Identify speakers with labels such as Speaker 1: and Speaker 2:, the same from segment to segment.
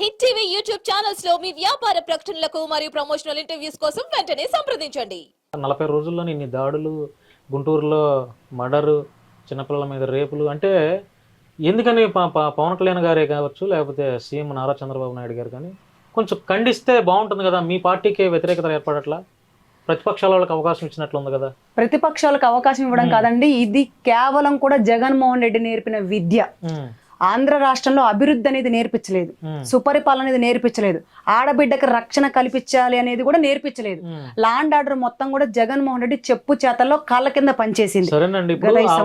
Speaker 1: Hit TV YouTube ఛానల్స్లో మీ వ్యాపార ప్రకటనలకు మరియు ప్రమోషనల్ ఇంటర్వ్యూస్ కోసం వెంటనే సంప్రదించండి.
Speaker 2: నలభై రోజుల్లో ఇన్ని దాడులు గుంటూరులో మర్డరు చిన్నపిల్లల మీద రేపులు అంటే ఎందుకని ప- ప- పవన్ కళ్యాణ్ గారే కావచ్చు లేకపోతే సీఎం నారా చంద్రబాబు నాయుడు గారు కానీ కొంచెం ఖండిస్తే బాగుంటుంది కదా మీ పార్టీకే వ్యతిరేకత ఏర్పడట్లా? ప్రతిపక్షాల వాళ్ళకి అవకాశం ఇచ్చినట్లు ఉంది కదా.
Speaker 3: ప్రతిపక్షాలకు అవకాశం ఇవ్వడం కాదండి ఇది కేవలం కూడా జగన్మోహన్ రెడ్డి నేర్పిన విద్య. ఆంధ్ర రాష్ట్రంలో అభివృద్ధి అనేది నేర్పించలేదు. సుపరిపాలన అనేది నేర్పించలేదు. ఆడబిడ్డకి రక్షణ కల్పించాలి అనేది కూడా నేర్పించలేదు. లాండ్ ఆర్డర్ మొత్తం కూడా జగన్మోహన్ రెడ్డి చెప్పు చేతల్లో కాళ్ళ కింద పనిచేసింది.
Speaker 2: సరేనండి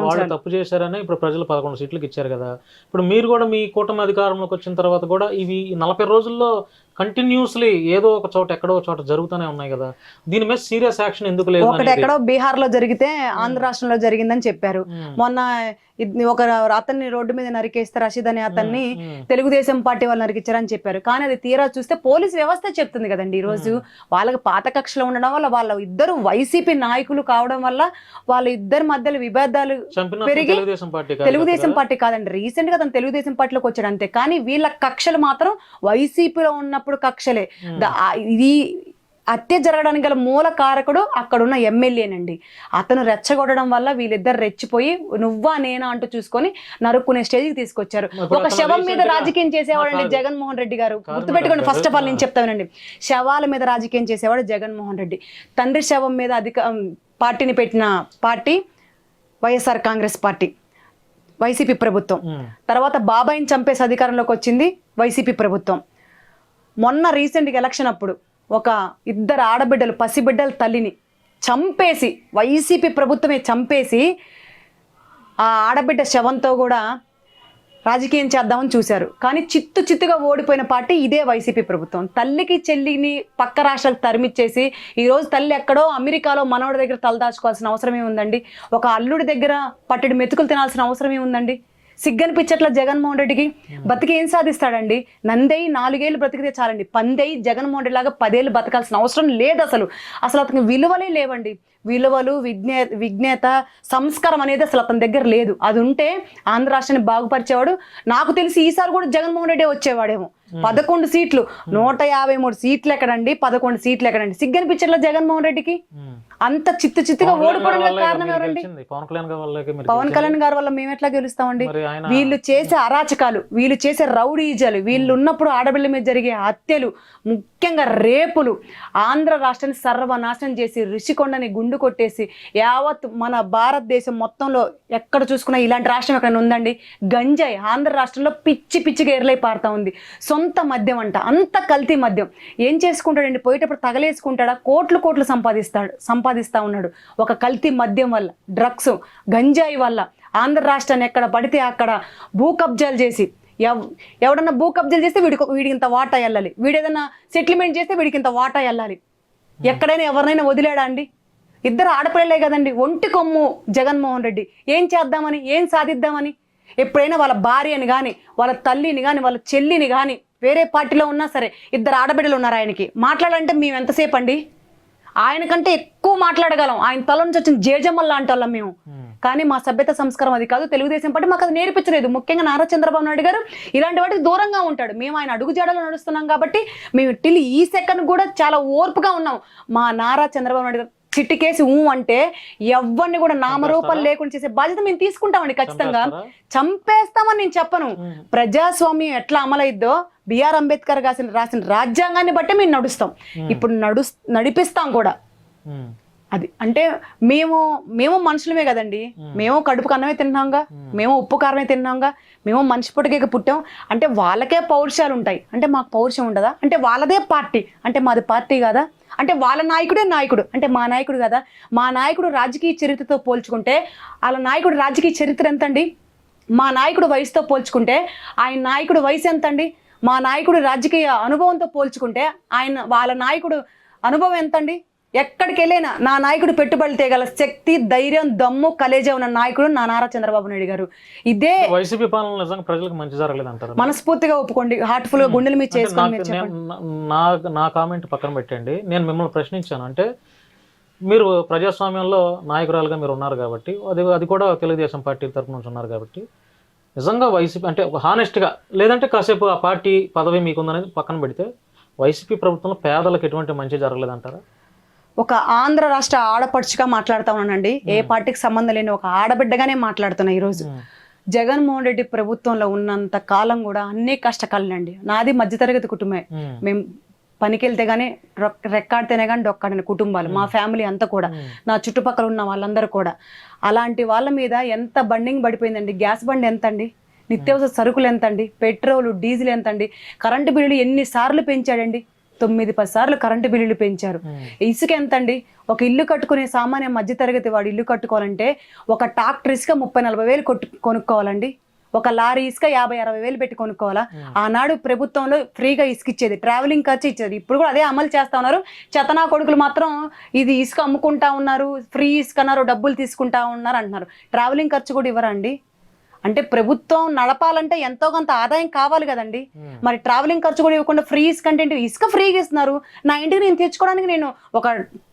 Speaker 2: వాళ్ళు. తప్పు చేశారని ఇప్పుడు ప్రజలు పదకొండు సీట్లకు ఇచ్చారు కదా. ఇప్పుడు మీరు కూడా మీ కూటమి అధికారంలోకి వచ్చిన తర్వాత కూడా ఇవి నలభై రోజుల్లో కంటిన్యూస్లీ ఏదో ఒక చోట ఎక్కడో చోట జరుగుతూనే ఉన్నాయి కదా. దీని మీద సీరియస్ యాక్షన్ ఎందుకు లేదు
Speaker 3: ఒకటి? ఎక్కడో బీహార్లో జరిగితే ఆంధ్ర రాష్ట్రంలో జరిగిందని చెప్పారు.
Speaker 2: ఉమ్,
Speaker 3: మొన్న ఒక అతన్ని రోడ్డు మీద నరికేస్తే రషీద్ అనే అతన్ని
Speaker 2: ఉమ్,
Speaker 3: తెలుగుదేశం పార్టీ వాళ్ళు నరికిచ్చారని చెప్పారు. కానీ అది తీరా చూస్తే పోలీస్ వ్యవస్థ చెప్తుంది కదండి ఈ రోజు వాళ్ళకి పాత కక్షలో ఉండడం వల్ల వాళ్ళ ఇద్దరు వైసీపీ నాయకులు కావడం వల్ల వాళ్ళ ఇద్దరి మధ్యలో విభేదాలు పెరిగి
Speaker 2: తెలుగుదేశం పార్టీ
Speaker 3: కాదండి. రీసెంట్గా తను తెలుగుదేశం పార్టీలోకి వచ్చాడు అంతే. కానీ వీళ్ళ కక్షలు మాత్రం వైసీపీలో ఉన్నప్పుడు కక్షలే. ఇది హత్య జరగడానికి గల మూల కారకుడు అక్కడున్న ఎమ్మెల్యేనండి. అతను రెచ్చగొట్టడం వల్ల వీళ్ళిద్దరు రెచ్చిపోయి నువ్వా నేనా అంటూ చూసుకొని నరుక్కునే స్టేజ్కి తీసుకొచ్చారు. ఒక శవం మీద రాజకీయం చేసేవాడండి. జగన్మోహన్ రెడ్డి గారు. గుర్తుపెట్టుకోండి ఫస్ట్ ఆఫ్ ఆల్. నేను చెప్తానండి. శవాల మీద రాజకీయం చేసేవాడు జగన్మోహన్ రెడ్డి. తండ్రి శవం మీద అధిక పార్టీని పెట్టిన party YSR Congress party. YCP ప్రభుత్వం. తర్వాత బాబాయిని చంపేసి అధికారంలోకి వచ్చింది వైసీపీ ప్రభుత్వం. మొన్న రీసెంట్గా ఎలక్షన్ అప్పుడు ఒక ఇద్దరు ఆడబిడ్డలు పసిబిడ్డల తల్లిని చంపేసి వైసీపీ ప్రభుత్వమే చంపేసి ఆ ఆడబిడ్డ శవంతో కూడా రాజకీయం చేద్దామని చూశారు. కానీ చిత్తు చిత్తుగా ఓడిపోయిన పార్టీ ఇదే వైసీపీ ప్రభుత్వం. తల్లికి చెల్లిని పక్క రాష్ట్రాలకు తరిమిచ్చేసి ఈరోజు తల్లి ఎక్కడో అమెరికాలో మనవడి దగ్గర తలదాచుకోవాల్సిన అవసరమే ఉందండి. ఒక అల్లుడి దగ్గర పట్టెడు మెతుకులు తినాల్సిన అవసరమే ఉందండి. సిగ్గనిపించట్ల జగన్మోహన్ రెడ్డికి? బతికి ఏం సాధిస్తాడండి? నందేయి నాలుగేళ్ళు బ్రతికితే చాలండి. పందేయి జగన్మోహన్ రెడ్డి లాగా పదేళ్ళు బతకాల్సిన అవసరం లేదు అసలు. అసలు అతనికి విలువలే లేవండి. విలువలు విజ్ఞే విజ్ఞత సంస్కారం అనేది అసలు అతని దగ్గర లేదు. అది ఉంటే ఆంధ్ర రాష్ట్రాన్ని బాగుపరిచేవాడు. నాకు తెలిసి ఈసారి కూడా జగన్మోహన్ రెడ్డి వచ్చేవాడేమో. పదకొండు సీట్లు. నూట యాభై మూడు సీట్లు ఎక్కడండి? పదకొండు సీట్లు ఎక్కడండి? సిగ్గనిపించట్ల జగన్మోహన్ రెడ్డికి. అంత చిత్తు చిత్తుగా ఓడిపోవడానికి కారణం ఎవరండి.
Speaker 2: పవన్ కళ్యాణ్ గారి వల్లే
Speaker 3: మేము ఎట్లా గెలుస్తామండి? వీళ్ళు చేసే అరాచకాలు వీళ్ళు చేసే రౌడీజాలు వీళ్ళు ఉన్నప్పుడు ఆడపిల్ల మీద జరిగే హత్యలు ముఖ్యంగా రేపులు ఆంధ్ర రాష్ట్రాన్ని సర్వనాశనం చేసి రిషికొండని గుండు కొట్టేసి యావత్ మన భారతదేశం మొత్తంలో ఎక్కడ చూసుకున్నా ఇలాంటి రాష్ట్రం ఎక్కడ ఉందండి? గంజాయి ఆంధ్ర రాష్ట్రంలో పిచ్చి పిచ్చిగా ఎర్లై పారుతా ఉంది. సొంత మద్యం అంట అంత కల్తీ మద్యం. ఏం చేసుకుంటాడండి? పోయేటప్పుడు తగలేసుకుంటాడా? కోట్లు కోట్లు సంపాదిస్తాడు. సంపాదిస్తా ఉన్నాడు. ఒక కల్తీ మద్యం వల్ల డ్రగ్స్ గంజాయి వల్ల ఆంధ్ర రాష్ట్రాన్ని ఎక్కడ పడితే అక్కడ భూ కబ్జాలు చేసి ఎవ్ ఎవడన్నా భూ కబ్జాలు చేస్తే వీడికి వీడికి ఇంత వాటా వెళ్ళాలి. వీడు ఏదైనా సెటిల్మెంట్ చేస్తే వీడికి ఇంత వాటా వెళ్ళాలి. ఎక్కడైనా ఎవరినైనా వదిలేడా అండి? ఇద్దరు ఆడపిల్లలే కదండి. ఒంటి కొమ్ము జగన్మోహన్ రెడ్డి. ఏం చేద్దామని ఏం సాధిద్దామని? ఎప్పుడైనా వాళ్ళ భార్యని కానీ వాళ్ళ తల్లిని కానీ వాళ్ళ చెల్లిని కానీ వేరే పార్టీలో ఉన్నా సరే ఇద్దరు ఆడబిడ్డలు ఉన్నారు ఆయనకి. మాట్లాడాలంటే మేము ఎంతసేపు అండి? ఆయనకంటే ఎక్కువ మాట్లాడగలం. ఆయన తల నుంచి వచ్చిన జేజమ్మల్ లాంటి వాళ్ళం మేము. కానీ మా సభ్యత సంస్కారం అది కాదు. తెలుగుదేశం పార్టీ మాకు అది నేర్పించలేదు. ముఖ్యంగా నారా చంద్రబాబు నాయుడు గారు ఇలాంటి వాటికి దూరంగా ఉంటాడు. మేము ఆయన అడుగు జాడలో నడుస్తున్నాం కాబట్టి మేము టిల్ ఈ సెకండ్ కూడా చాలా ఓర్పుగా ఉన్నాం. మా నారా చంద్రబాబు నాయుడు గారు చిట్టికేసి ఊ అంటే ఎవరిని కూడా నామరూపాలు లేకుండా చేసే బాధ్యత మేము తీసుకుంటామండి ఖచ్చితంగా? చంపేస్తామని నేను చెప్పను. ప్రజాస్వామ్యం ఎట్లా అమలైద్దో బిఆర్ అంబేద్కర్ రాసిన రాసిన రాజ్యాంగాన్ని బట్టి మేము నడుస్తాం. ఇప్పుడు నడు నడిపిస్తాం కూడా. అది అంటే మేము మేము మనుషులమే కదండి. మేము. కడుపు కన్నమే తిన్నాంగా మేము. ఉప్పు కారమే తిన్నాంగా మేము మనిషి పుట్టకేక పుట్టాం. అంటే వాళ్ళకే పౌరుషాలు ఉంటాయి అంటే మాకు పౌరుషం ఉండదా? అంటే వాళ్ళదే పార్టీ. అంటే మాది పార్టీ కాదా? అంటే వాళ్ళ నాయకుడే నాయకుడు. అంటే మా నాయకుడు కదా? మా నాయకుడు రాజకీయ చరిత్రతో పోల్చుకుంటే వాళ్ళ నాయకుడు రాజకీయ చరిత్ర ఎంతండి? మా నాయకుడు వయసుతో పోల్చుకుంటే ఆయన నాయకుడు వయసు ఎంతండి? మా నాయకుడు రాజకీయ అనుభవంతో పోల్చుకుంటే ఆయన వాళ్ళ నాయకుడు అనుభవం ఎంతండి? ఎక్కడికి వెళ్ళినా నా నాయకుడు పెట్టుబడులు తేగల శక్తి ధైర్యం దమ్ము కలేజా ఉన్న నాయకుడు నా నారా చంద్రబాబు నాయుడు గారు. ఇదే
Speaker 2: వైసీపీ పాలన నిజంగా ప్రజలకు మంచి జరగలేదు అంటారు
Speaker 3: మనస్ఫూర్తిగా ఒప్పుకోండి హార్ట్ఫుల్గా గుండెల చేసుకొని మీరు చెప్పండి.
Speaker 2: నా నా కామెంట్ పక్కన పెట్టండి. నేను మిమ్మల్ని ప్రశ్నించాను. అంటే మీరు ప్రజాస్వామ్యంలో నాయకురాలుగా మీరు ఉన్నారు కాబట్టి అది అది కూడా తెలుగుదేశం పార్టీ తరపు నుంచి ఉన్నారు కాబట్టి నిజంగా వైసీపీ అంటే ఒక హానెస్ట్గా లేదంటే కాసేపు ఆ పార్టీ పదవి మీకుందనేది పక్కన పెడితే వైసీపీ ప్రభుత్వంలో పేదలకు ఎటువంటి మంచి జరగలేదంటారా?
Speaker 3: ఒక ఆంధ్ర రాష్ట్ర ఆడపడుచుగా మాట్లాడుతా ఉన్నానండి. ఏ పార్టీకి సంబంధం లేని ఒక ఆడబిడ్డగానే మాట్లాడుతున్నా ఈరోజు. జగన్మోహన్ రెడ్డి ప్రభుత్వంలో ఉన్నంత కాలం కూడా అన్ని కష్టకాలండి నాది మధ్యతరగతి కుటుంబమే. మేము. పనికి వెళ్తే గానీ రొక్- రెక్కాడితేనే కానీ డొక్కాడిన కుటుంబాలు. మా ఫ్యామిలీ అంతా కూడా. నా చుట్టుపక్కల ఉన్న వాళ్ళందరూ కూడా. అలాంటి వాళ్ళ మీద ఎంత బండింగ్ పడిపోయిందండి. గ్యాస్ బండి ఎంత అండి నిత్యావసర సరుకులు ఎంత అండి పెట్రోల్ డీజిల్ ఎంత అండి కరెంటు బిల్లులు ఎన్నిసార్లు పెంచాడండి? తొమ్మిది పది సార్లు కరెంటు బిల్లులు పెంచారు. ఇసుక ఎంత అండి ఒక ఇల్లు కట్టుకునే సామాన్య మధ్యతరగతి వాడు ఇల్లు కట్టుకోవాలంటే ఒక ట్రాక్టర్ ఇసుక ముప్పై నలభై వేలు కొట్టు కొనుక్కోవాలండి. ఒక లారీ ఇసుక యాభై అరవై వేలు పెట్టి కొనుక్కోవాలా? ఆనాడు ప్రభుత్వంలో ఫ్రీగా ఇసుక ఇచ్చేది ట్రావెలింగ్ ఖర్చు ఇచ్చేది. ఇప్పుడు కూడా అదే అమలు చేస్తా ఉన్నారు. చెతనా కొడుకులు మాత్రం ఇది ఇసుక అమ్ముకుంటా ఉన్నారు ఫ్రీ ఇసుక అన్నారు డబ్బులు తీసుకుంటా ఉన్నారు అంటున్నారు. ట్రావెలింగ్ ఖర్చు కూడా ఇవ్వరా అండి? అంటే ప్రభుత్వం నడపాలంటే ఎంతో కొంత ఆదాయం కావాలి కదండి.
Speaker 2: ఉమ్.
Speaker 3: మరి ట్రావెలింగ్ ఖర్చు కూడా ఇవ్వకుండా ఫ్రీ ఇసుక అంటే? ఇసుక ఫ్రీగా ఇస్తున్నారు. నా ఇంటికి నేను తెచ్చుకోవడానికి నేను ఒక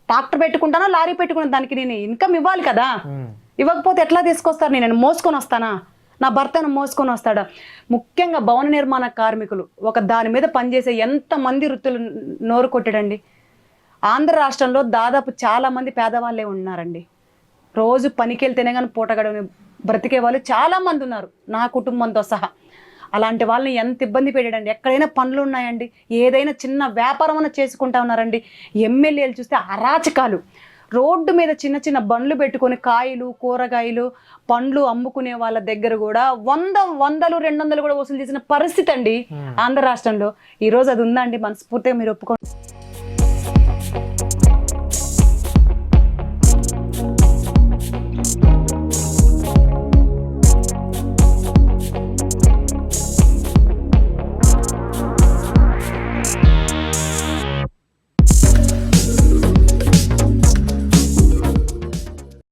Speaker 3: ట్రాక్టర్ పెట్టుకుంటానా లారీ పెట్టుకున్నా దానికి నేను ఇన్కమ్ ఇవ్వాలి కదా.
Speaker 2: ఉమ్.
Speaker 3: ఇవ్వకపోతే ఎట్లా తీసుకొస్తారు? నేను మోసుకొని వస్తానా? నా భర్తను మోసుకొని వస్తాడా? ముఖ్యంగా భవన నిర్మాణ కార్మికులు ఒక దాని మీద పనిచేసే ఎంతమంది వృత్తులు నోరు కొట్టాడండి. ఆంధ్ర రాష్ట్రంలో దాదాపు చాలా మంది పేదవాళ్ళే ఉన్నారండి. రోజు పనికి వెళ్తేనే కానీ పూట గడవని బ్రతికే వాళ్ళు చాలా మంది ఉన్నారు. నా కుటుంబంతో సహా. అలాంటి వాళ్ళని ఎంత ఇబ్బంది పెట్టాడండి? ఎక్కడైనా పనులు ఉన్నాయండి? ఏదైనా చిన్న వ్యాపారం అన్న చేసుకుంటా ఉన్నారండి? ఎమ్మెల్యేలు చూస్తే అరాచకాలు. రోడ్డు మీద చిన్న చిన్న బండ్లు పెట్టుకొని కాయలు కూరగాయలు పండ్లు అమ్ముకునే వాళ్ళ దగ్గర కూడా వంద వందలు రెండు వందలు కూడా వసూలు చేసిన పరిస్థితి అండి ఆంధ్ర రాష్ట్రంలో. ఈ రోజు అది ఉందా అండి? మనస్ఫూర్తిగా మీరు ఒప్పుకో